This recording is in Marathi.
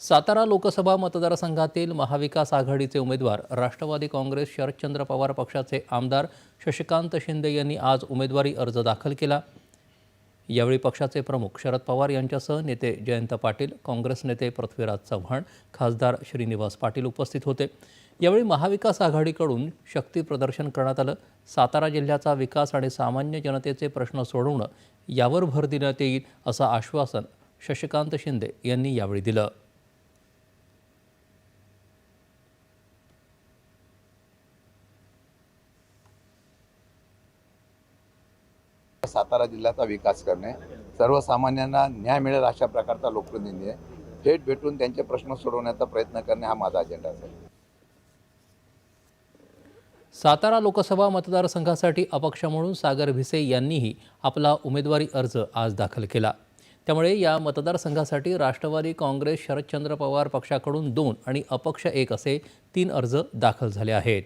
सातारा लोकसभा मतदारसंघातील महाविकास आघाडीचे उमेदवार राष्ट्रवादी काँग्रेस शरदचंद्र पवार पक्षाचे आमदार शशिकांत शिंदे यांनी आज उमेदवारी अर्ज दाखल केला. यावेळी पक्षाचे प्रमुख शरद पवार यांच्यासह नेते जयंत पाटील काँग्रेस नेते पृथ्वीराज चव्हाण खासदार श्रीनिवास पाटील उपस्थित होते. यावेळी महाविकास आघाडीकडून शक्ती प्रदर्शन करण्यात आलं. सातारा जिल्ह्याचा विकास आणि सामान्य जनतेचे प्रश्न सोडवणं यावर भर देण्यात येईल असं आश्वासन शशिकांत शिंदे यांनी यावेळी दिलं. सातारा जिल्ह्याचा विकास करणे सर्वसामान्यांना न्याय मिळेल अशा प्रकारचा लोकप्रतिनिधी आहे. थेट भेटून त्यांचे प्रश्न सोडवण्याचा प्रयत्न करणे हा माझा अजेंडा असेल. सातारा लोकसभा मतदारसंघासाठी अपक्ष म्हणून सागर भिसे यांनीही आपला उमेदवारी अर्ज आज दाखल केला. त्यामुळे या मतदारसंघासाठी राष्ट्रवादी काँग्रेस शरदचंद्र पवार पक्षाकडून दोन आणि अपक्ष एक असे तीन अर्ज दाखल झाले आहेत.